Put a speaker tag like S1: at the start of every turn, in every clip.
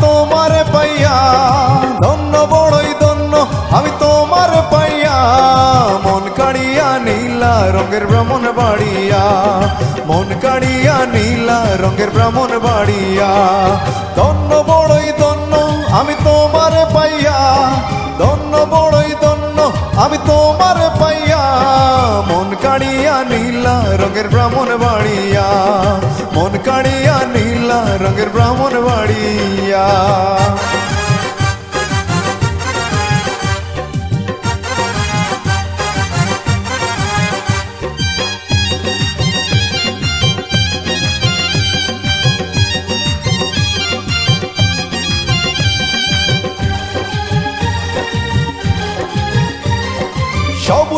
S1: তোমারে পাইয়া। ধন্য বড়ই ধন্য, আমি তোমার পাইয়া। মন কাড়িয়া নীলা, রঙের ব্রাহ্মণ বাড়িয়া। মন কাড়িয়া নীলা, রঙের ব্রাহ্মণ বাড়িয়া। ধন্য বড়ই ধন্য, আমি তোমার পাইয়া। ধন্য বড়ই ধন্য, আমি তোমার পাইয়া। মন কাড়িয়া নীলা, রঙের ব্রাহ্মণ বাড়িয়া। মন কাড়িয়া রঙের ব্রাহ্মণ বাড়িয়া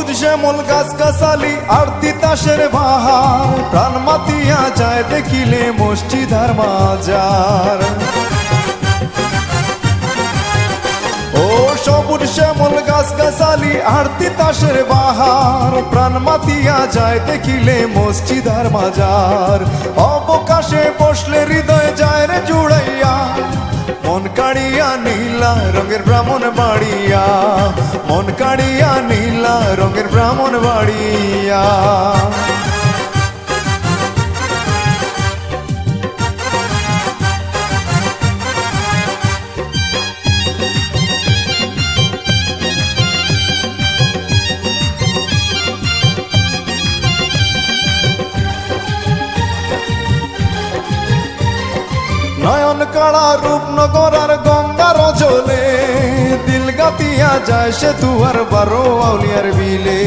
S1: সবুজ শ্যামল গাছ গাছালি আর তিতাসের বাহার প্রাণ মাতিয়া যায় দেখিলে মসজিদার মাজার। ও সবুজ শ্যামল গাছ গাছালি আর তিতাসের বাহার। প্রাণ মাতিয়া যায় দেখিলে মাজার। রঙের ব্রাহ্মণ বাড়িয়া, মন কাড়িয়া নীলা রঙের ব্রাহ্মণ বাড়িয়া। নয়ন কাড়া রূপনগর আর গঙ্গার জলে গাতিয়া যায় সে তুয়ার বারো আউলিয়ার বিলে।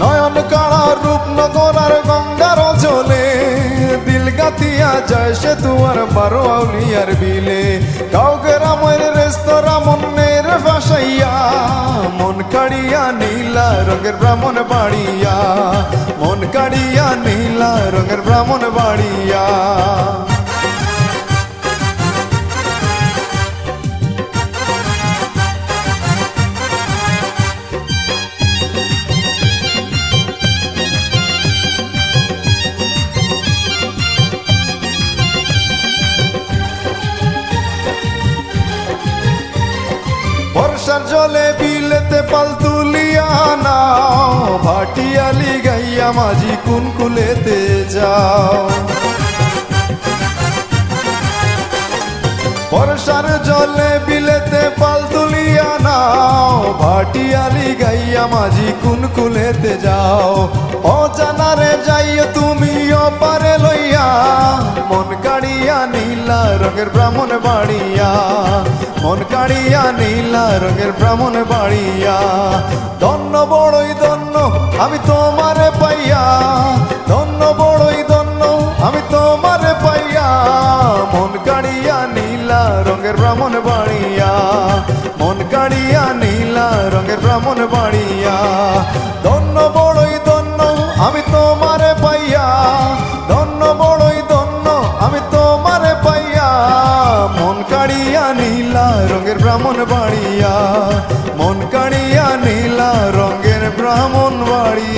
S1: নয়ন কাড়া রূপনগর আর গঙ্গার জলে দিল গাতিয়া যায় সে তুয়ার বারো আউলিয়ার বিলে। কাউকে রামের রেস্তোরাঁ মনের ভাসাইয়া মন কাড়িয়া নীলা রঙের ব্রাহ্মণ বাড়িয়া। মন কাড়িয়া নীলা রঙের ব্রাহ্মণ বাড়িয়া। বর্ষার জলে বিলেতে পাল তুলিয়া নাও ভাটিয়ালি গাইয়া মাঝি কুনকুলেতে যাও। বর্ষার জলে বিলেতে পাল তুলিয়া নাও ভাটিয়ালি গাইয়া মাঝি কুনকুলেতে যাও। অজানারে যাইও তুমি অপারে লইয়া, মন কাড়িয়া নীলা রঙের ব্রাহ্মণ বাড়িয়া। মন কাড়িয়া নীলা রঙের ব্রাহ্মণ বাড়িয়া। ধন্য বড়ই ধন্য, আমি তোমারে পাইয়া। ধন্য বড়ই ধন্য, আমি তোমারে পাইয়া। মন কাড়িয়া নীলা রঙের ব্রাহ্মণ বাড়িয়া। মন কাড়িয়া নীলা রঙের ব্রাহ্মণ বাড়িয়া। ব্রাহ্মণ বাড়িয়া। মন কাড়িয়া নীলা রঙের ব্রাহ্মণ বাড়িয়া।